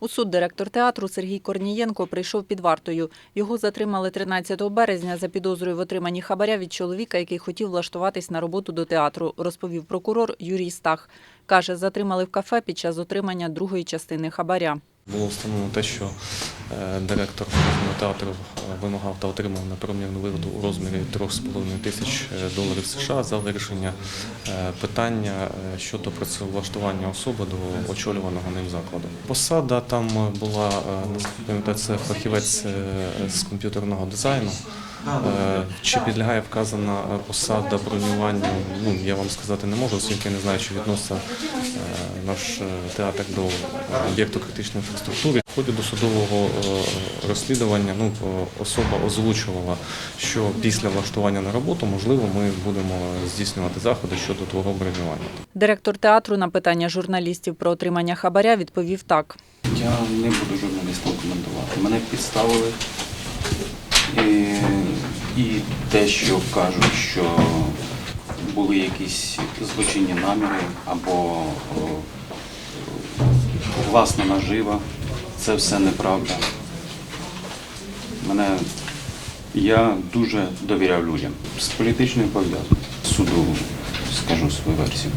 У суд директор театру Сергій Корнієнко прийшов під вартою. Його затримали 13 березня за підозрою в отриманні хабаря від чоловіка, який хотів влаштуватись на роботу до театру, розповів прокурор Юрій Стах. Каже, затримали в кафе під час отримання другої частини хабаря. Було встановлено те, що директор художнього театру е, вимагав та отримав неправомірну вигоду у розмірі 3,5 тисяч е, доларів США за вирішення е, питання е, щодо працевлаштування особи до очолюваного ним закладу. Посада там е, була, е, це фахівець е, з комп'ютерного дизайну. Е, Чи підлягає вказана е, посада бронюванню? Ну я вам сказати не можу, оскільки не знаю, чи відноситься е, наш е, театр до об'єкту критичної інфраструктури. Ході досудового е, розслідування ну, е, особа озвучувала, що після влаштування на роботу, можливо, ми будемо здійснювати заходи щодо твого бронювання. Директор театру на питання журналістів про отримання хабаря відповів так. Я не буду журналістам коментувати. Мене підставили. І, і те, що кажуть, що були якісь злочинні наміри або о, власна нажива, це все неправда. Мене я дуже довіряв людям. З політичною пов'язаною. Суду скажу свою версію.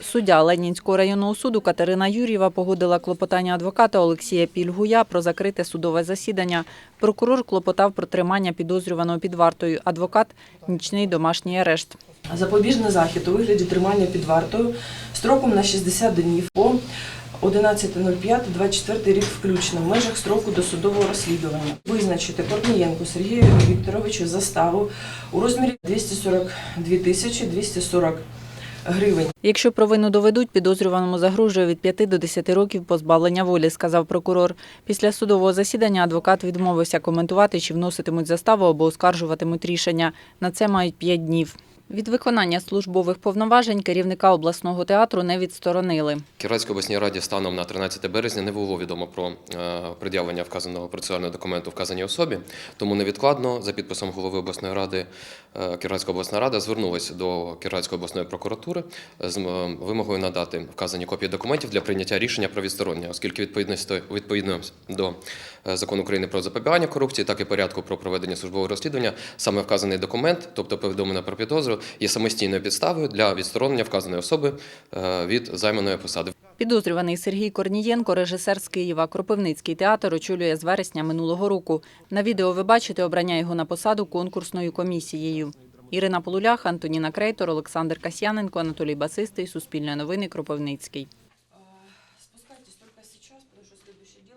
Суддя Ленінського районного суду Катерина Юрєва погодила клопотання адвоката Олексія Пільгуя про закрите судове засідання. Прокурор клопотав про тримання підозрюваного під вартою. Адвокат – нічний домашній арешт. Запобіжний захід у вигляді тримання під вартою строком на 60 днів по 11.05.24 рік включно в межах строку досудового розслідування. Визначити Корнієнку Сергію Вікторовичу заставу у розмірі 242 тисячі 240 гривень. Якщо провину доведуть, підозрюваному загрожує від 5 до 10 років позбавлення волі, сказав прокурор. Після судового засідання адвокат відмовився коментувати, чи вноситимуть заставу або оскаржуватимуть рішення. На це мають 5 днів. Від виконання службових повноважень керівника обласного театру не відсторонили. Кіровоградській обласній раді станом на 13 березня не було відомо про е, пред'явлення вказаного процесуального документу вказаній особі, тому невідкладно за підписом голови обласної ради е, обласна рада звернулася до Кіровоградської обласної прокуратури з вимогою надати вказані копії документів для прийняття рішення про відсторонення, оскільки відповідно до е, закону України про запобігання корупції, так і порядку про проведення службового розслідування, саме вказаний документ, тобто повідомлення про підозру, є самостійною підставою для відсторонення вказаної особи е, від займаної посади. Підозрюваний Сергій Корнієнко, режисер з Києва, Кропивницький театр очолює з вересня минулого року. На відео ви бачите обрання його на посаду конкурсною комісією. Ірина Полулях, Антоніна Крейтор, Олександр Касьяненко, Анатолій Басистий, Суспільне новини, Кропивницький.